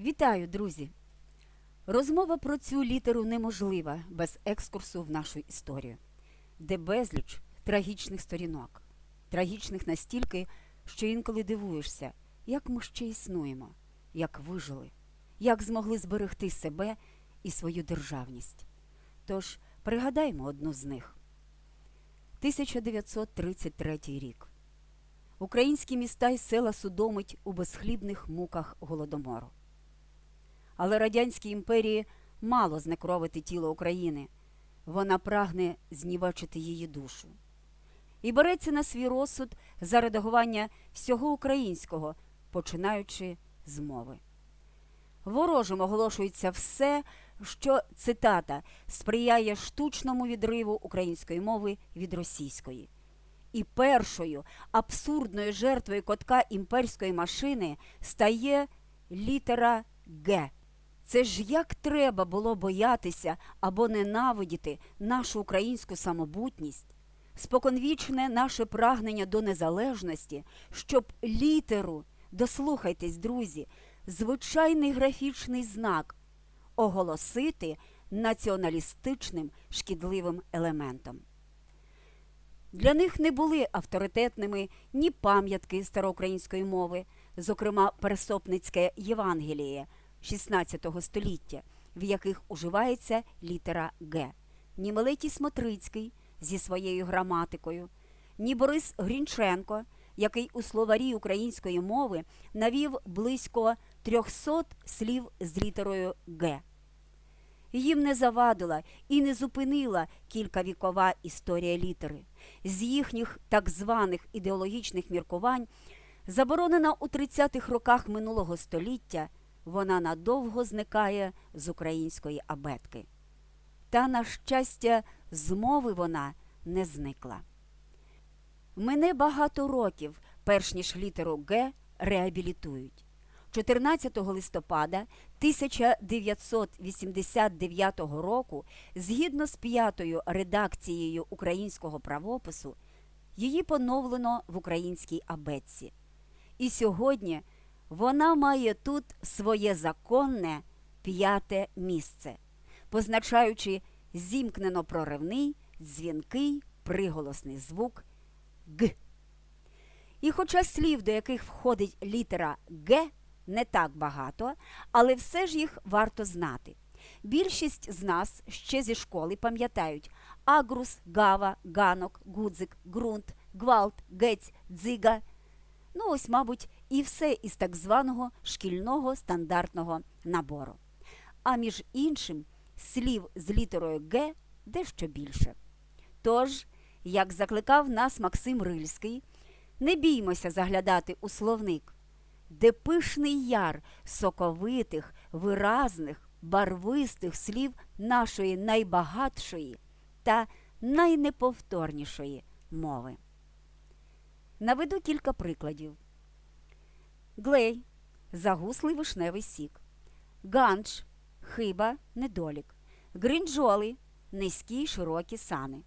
Вітаю, друзі! Розмова про цю літеру неможлива без екскурсу в нашу історію, де безліч трагічних сторінок, трагічних настільки, що інколи дивуєшся, як ми ще існуємо, як вижили, як змогли зберегти себе і свою державність. Тож пригадаймо одну з них. 1933 рік. Українські міста й села судомить у безхлібних муках голодомору. Але Радянській імперії мало знекровити тіло України. Вона прагне знівечити її душу. І береться на свій розсуд за редагування всього українського, починаючи з мови. Ворожим оголошується все, що цитата сприяє штучному відриву української мови від російської. І першою абсурдною жертвою котка імперської машини стає літера Г. Це ж як треба було боятися або ненавидіти нашу українську самобутність, споконвічне наше прагнення до незалежності, щоб літеру, дослухайтесь, друзі, звичайний графічний знак оголосити націоналістичним шкідливим елементом. Для них не були авторитетними ні пам'ятки староукраїнської мови, зокрема Пересопницьке Євангеліє XVI століття, в яких уживається літера Г, ні Мелетій Смотрицький зі своєю граматикою, ні Борис Грінченко, який у словарі української мови навів близько 300 слів з літерою Г. Їм не завадила і не зупинила кількавікова історія літери. З їхніх так званих ідеологічних міркувань, заборонена у 30-х роках минулого століття, вона надовго зникає з української абетки. Та, на щастя, з мови вона не зникла. Мине багато років, перш ніж літеру Г реабілітують. 14 листопада 1989 року, згідно з п'ятою редакцією українського правопису, її поновлено в українській абетці. І сьогодні вона має тут своє законне п'яте місце, позначаючи зімкнено проривний, дзвінкий приголосний звук Г. І хоча слів, до яких входить літера Г, не так багато, але все ж їх варто знати. Більшість з нас ще зі школи пам'ятають агрус, гава, ганок, гудзик, ґрунт, гвалт, гець, дзига. Ну, ось, мабуть, і все із так званого шкільного стандартного набору. А між іншим, слів з літерою Г дещо більше. Тож, як закликав нас Максим Рильський, не біймося заглядати у словник, де пишний яр соковитих, виразних, барвистих слів нашої найбагатшої та найнеповторнішої мови. Наведу кілька прикладів. Глей. Загуслий вишневий сік, ганч. Хиба, недолік, гринджоли низькі широкі сани,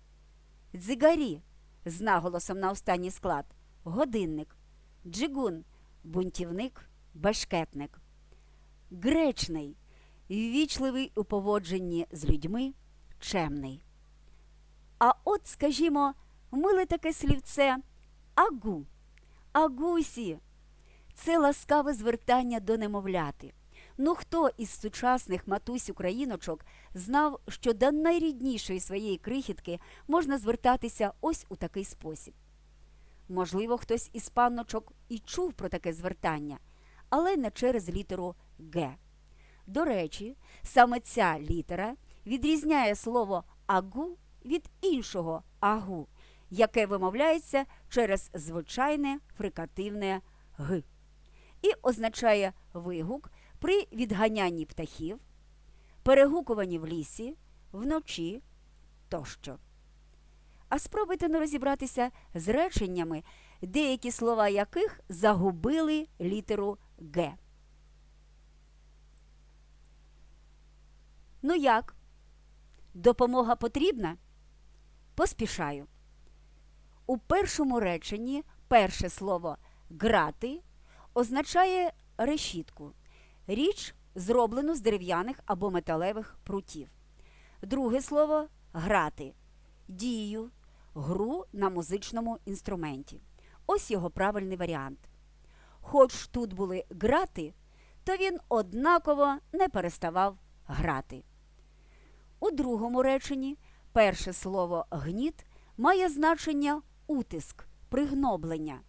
дзигарі. З наголосом на останній склад, годинник, джигун, бунтівник, башкетник, гречний, ввічливий у поводженні з людьми, чемний. А от, скажімо, миле таке слівце агу, агусі. Це ласкаве звертання до немовляти. Ну хто із сучасних матусь україночок знав, що до найріднішої своєї крихітки можна звертатися ось у такий спосіб? Можливо, хтось із панночок і чув про таке звертання, але не через літеру Г. До речі, саме ця літера відрізняє слово агу від іншого агу, яке вимовляється через звичайне фрикативне г і означає вигук при відганянні птахів, перегукуванні в лісі, вночі тощо. А спробуйте не розібратися з реченнями, деякі слова яких загубили літеру Г. Ну як? Допомога потрібна? Поспішаю. У першому реченні перше слово грати означає решітку. Річ зроблену з дерев'яних або металевих прутів. Друге слово грати, дію, гру на музичному інструменті. Ось його правильний варіант. Хоч тут були грати, то він однаково не переставав грати. У другому реченні перше слово гніт має значення утиск, пригноблення,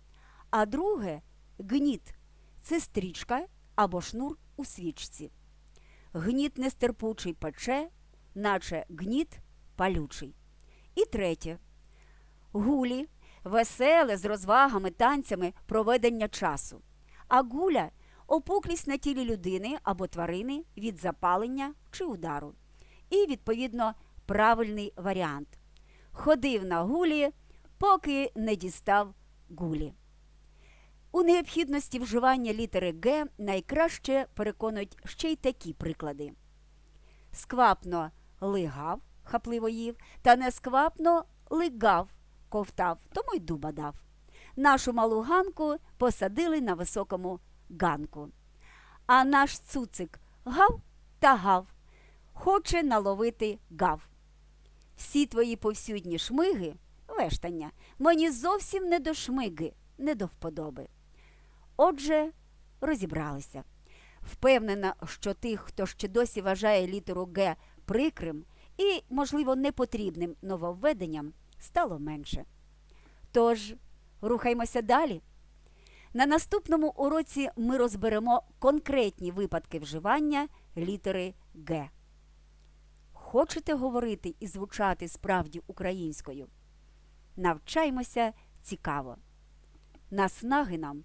а друге гніт це стрічка або шнур у свічці. Гніт нестерпучий пече, наче гніт палючий. І третє. Гулі веселе з розвагами, танцями проведення часу. А гуля опуклість на тілі людини або тварини від запалення чи удару. І, відповідно, правильний варіант. Ходив на гулі, поки не дістав гулі. Необхідності вживання літери Г найкраще переконують ще й такі приклади. Сквапно лигав, хапливо їв, та несквапно лигав, ковтав, тому й дуба дав. Нашу малу ганку посадили на високому ганку. А наш цуцик гав та гав, хоче наловити гав. Всі твої повсюдні шмиги, вештання, мені зовсім не до шмиги, не до вподоби. Отже, розібралися. Впевнена, що тих, хто ще досі вважає літеру Г прикрим і, можливо, непотрібним нововведенням, стало менше. Тож, рухаймося далі. На наступному уроці ми розберемо конкретні випадки вживання літери Г. Хочете говорити і звучати справді українською? Навчаймося цікаво. Наснаги нам